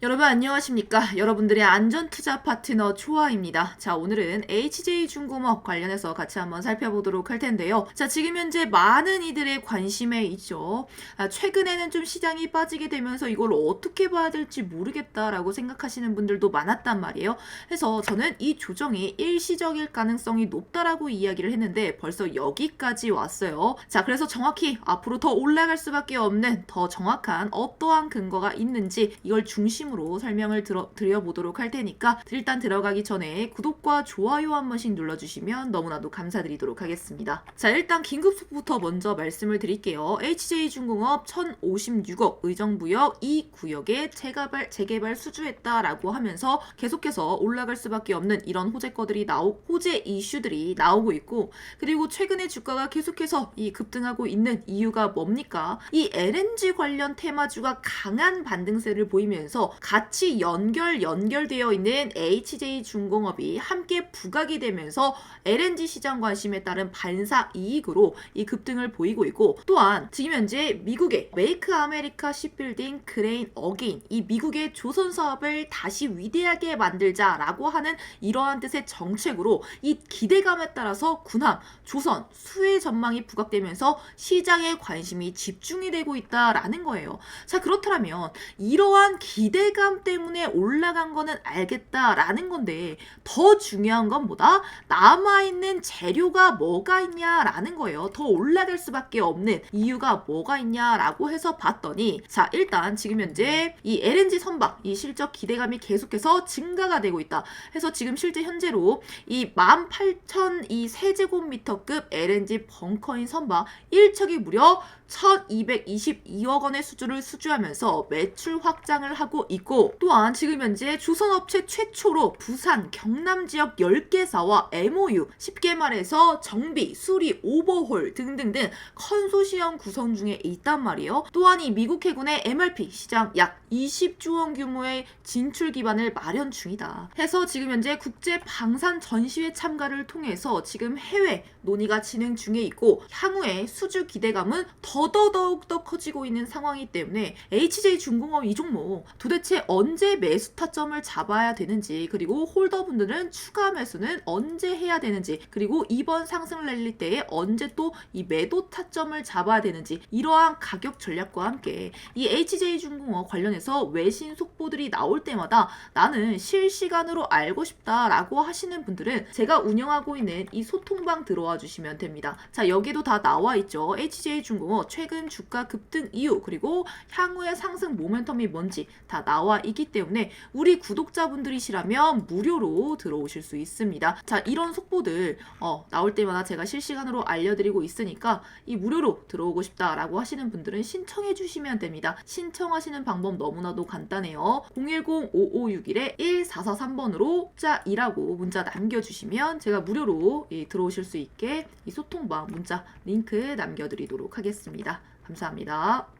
여러분 안녕하십니까? 여러분들의 안전 투자 파트너 초아입니다. 자, 오늘은 HJ중공업 관련해서 같이 한번 살펴보도록 할 텐데요. 자, 지금 현재 많은 이들의 관심에 있죠. 아, 최근에는 좀 시장이 빠지게 되면서 이걸 어떻게 봐야 될지 모르겠다라고 생각하시는 분들도 많았단 말이에요. 그래서 저는 이 조정이 일시적일 가능성이 높다라고 이야기를 했는데 벌써 여기까지 왔어요. 자, 그래서 정확히 앞으로 더 올라갈 수밖에 없는 더 정확한 어떠한 근거가 있는지 이걸 중심 으로 설명을 들어, 드려보도록 할 테니까 일단 들어가기 전에 구독과 좋아요 한 번씩 눌러주시면 너무나도 감사드리도록 하겠습니다. 자, 일단 긴급 속부터 먼저 말씀을 드릴게요. HJ중공업 1056억 의정부역 이 구역에 재개발, 재개발 수주했다라고 하면서 계속해서 올라갈 수밖에 없는 이런 호재 거들이 나오, 호재 이슈들이 나오고 있고 그리고 최근에 주가가 계속해서 이 급등하고 있는 이유가 뭡니까? 이 LNG 관련 테마주가 강한 반등세를 보이면서 같이 연결 연결되어 있는 HJ 중공업이 함께 부각이 되면서 LNG 시장 관심에 따른 반사 이익으로 이 급등을 보이고 있고 또한 지금 현재 미국의 메이크 아메리카 시빌딩 그레인 어게인 이 미국의 조선 사업을 다시 위대하게 만들자라고 하는 이러한 뜻의 정책으로 이 기대감에 따라서 군함, 조선, 수혜 전망이 부각되면서 시장에 관심이 집중이 되고 있다라는 거예요. 자 그렇다면 이러한 기대 감 때문에 올라간 거는 알겠다라는 건데 더 중요한 건 뭐다? 남아있는 재료가 뭐가 있냐라는 거예요. 더 올라갈 수밖에 없는 이유가 뭐가 있냐라고 해서 봤더니 자 일단 지금 현재 이 LNG 선박 이 실적 기대감이 계속해서 증가가 되고 있다. 해서 지금 실제 현재로 이 18,000이 세제곱미터급 LNG 벙커인 선박 1척이 무려 1,222억 원의 수주를 수주하면서 매출 확장을 하고 있고 또한 지금 현재 조선업체 최초로 부산, 경남 지역 10개사와 MOU 쉽게 말해서 정비, 수리, 오버홀 등등등 컨소시엄 구성 중에 있단 말이에요. 또한 이 미국 해군의 MRP 시장 약 20조 원 규모의 진출 기반을 마련 중이다. 해서 지금 현재 국제 방산 전시회 참가를 통해서 지금 해외 논의가 진행 중에 있고 향후에 수주 기대감은 더 더더욱 더 커지고 있는 상황이기 때문에 HJ 중공업 이 종목 도대체 언제 매수 타점을 잡아야 되는지 그리고 홀더분들은 추가 매수는 언제 해야 되는지 그리고 이번 상승 랠리 때에 언제 또 이 매도 타점을 잡아야 되는지 이러한 가격 전략과 함께 이 HJ 중공업 관련해서 외신 속보들이 나올 때마다 나는 실시간으로 알고 싶다라고 하시는 분들은 제가 운영하고 있는 이 소통방 들어와 주시면 됩니다. 자 여기도 다 나와 있죠. HJ 중공업 최근 주가 급등 이유 그리고 향후의 상승 모멘텀이 뭔지 다 나와 있기 때문에 우리 구독자분들이시라면 무료로 들어오실 수 있습니다. 자 이런 속보들 어, 나올 때마다 제가 실시간으로 알려드리고 있으니까 이 무료로 들어오고 싶다라고 하시는 분들은 신청해 주시면 됩니다. 신청하시는 방법 너무나도 간단해요. 010-5561-1443번으로 자 2라고 문자 남겨주시면 제가 무료로 예, 들어오실 수 있게 이 소통방 문자 링크 남겨드리도록 하겠습 니다. 감사합니다.